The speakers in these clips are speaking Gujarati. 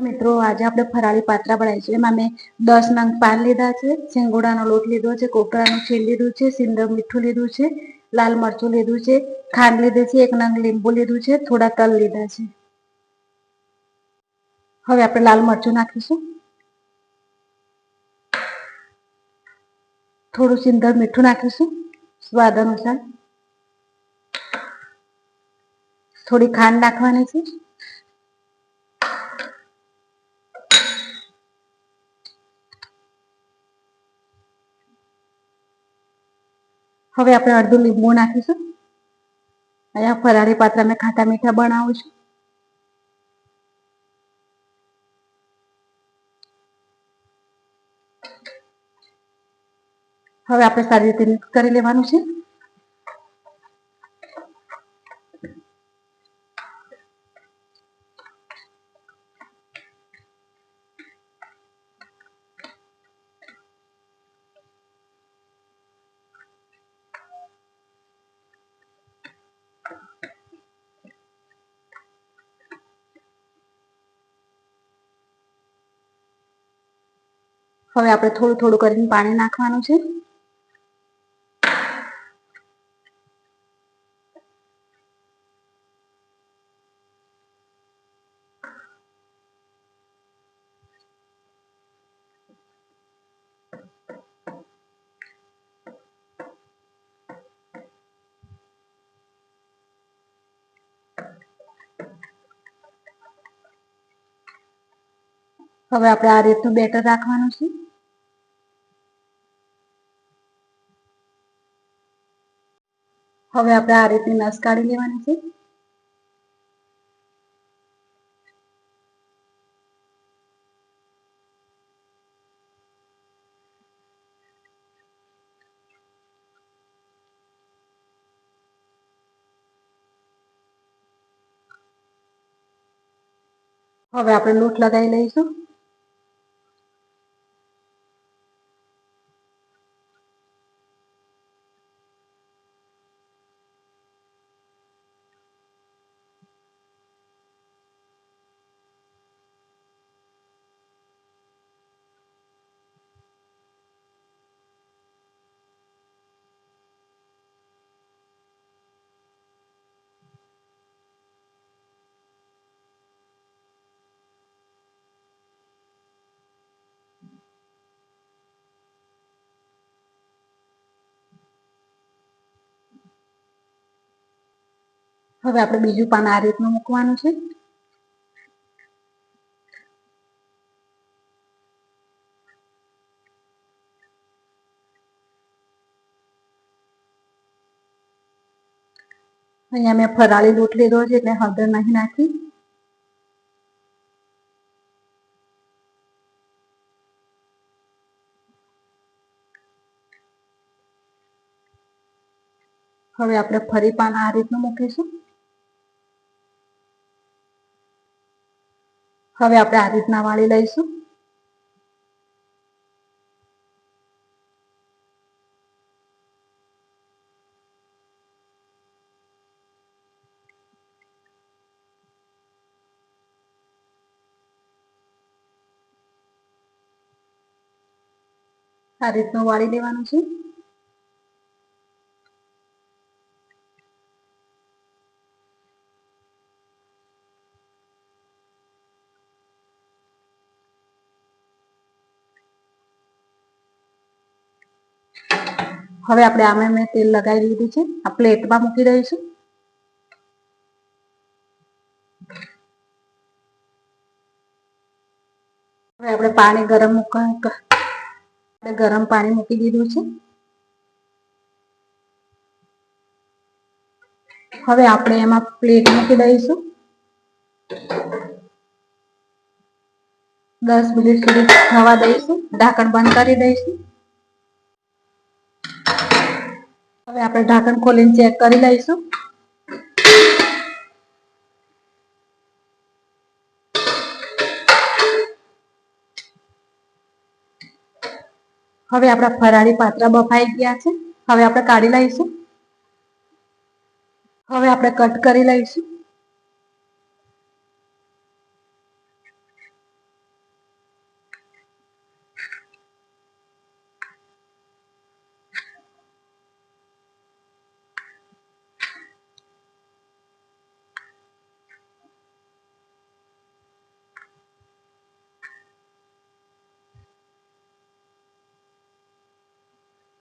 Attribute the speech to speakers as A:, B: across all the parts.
A: મિત્રો, આજે આપણે ફરાળી પાત્રા બનાવીશું એમાં મેં દસ નંગ પાન લીધા છે સિંગોડાનો લોટ લીધો છે, કોપરાનું છીલ લીધું છે, સિંદર મીઠું લીધું છે, લાલ મરચું લીધું છે, ખાંડ લીધી છે, એક નંગ લીંબુ લીધું છે, થોડા તલ લીધા છે. હવે આપણે લાલ મરચું નાખીશું. થોડું સિંદર મીઠું નાખીશું, સ્વાદ અનુસાર. થોડી ખાંડ નાખવાની છે. હવે આપણે અડધું લીંબુ નાખીશું. અહીંયા ફરાળી પાત્ર મેં ખાટા મીઠા બનાવું છું. હવે આપણે સારી રીતે મિક્સ કરી લેવાનું છે. હવે આપણે થોડું થોડું કરીને પાણી નાખવાનું છે. હવે આપણે આ રીતનું બેટર રાખવાનું છે. હવે આપણે આ રીતની નસ કાઢી લેવાની છે. હવે આપણે લોટ લગાવી લઈશું. હવે આપણે બીજું પાન આ રીતનું મૂકવાનું છે. અહીંયા મેં ફરાળી લોટ લીધો છે એટલે હળદર નહીં નાખી. હવે આપણે ફરી પાન આ રીતનું મૂકીશું. હવે આપણે આ રીતના વાળી લઈશું. આ રીતનું વાળી લેવાનું છે. હવે આપણે આમે મેં તેલ લગાવી દીધું છે. આ પ્લેટમાં મૂકી દઈશું. હવે આપણે પાણી ગરમ આપણે ગરમ પાણી મૂકી દીધું છે. હવે આપણે એમાં પ્લેટ મૂકી દઈશું. દસ મિનિટ સુધી થવા દઈશું. ઢાંકણ બંધ કરી દઈશું. હવે આપણે ઢાંકણ ખોલીને ચેક કરી લઈશું. હવે આપણા ફરાળી પાત્રા બફાઈ ગયા છે. હવે આપણે કાઢી લઈશું. હવે આપણે કટ કરી લઈશું.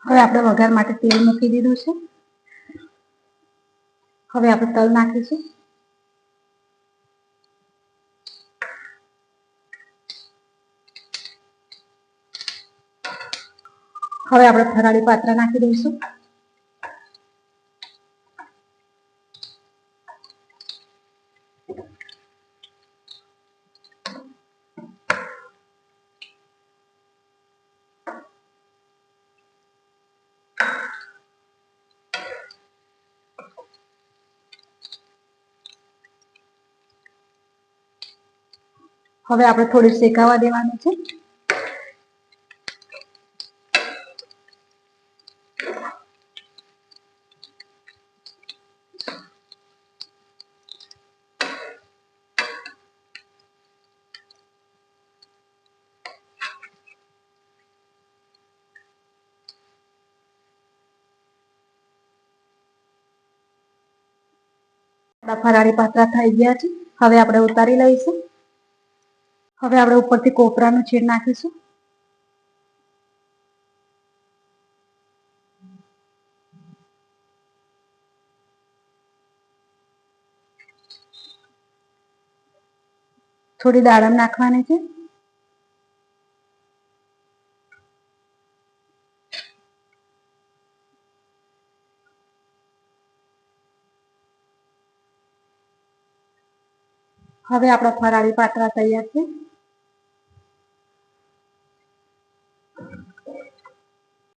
A: હવે આપણે વઘાર માટે તેલ મૂકી દીધું છે. હવે આપણે તલ નાખીશું. હવે આપણે ફરાળી પાત્ર નાખી દઈશું. હવે આપણે થોડી શેકાવા દેવાનું છે. ફરાળી પાત્રા થઈ ગયા છે. હવે આપણે ઉતારી લઈશું. હવે આપણે ઉપરથી કોપરાનું ચીર નાખીશું. થોડી દાડમ નાખવાની છે. હવે આપણા ફરાળી પાત્રા તૈયાર છે.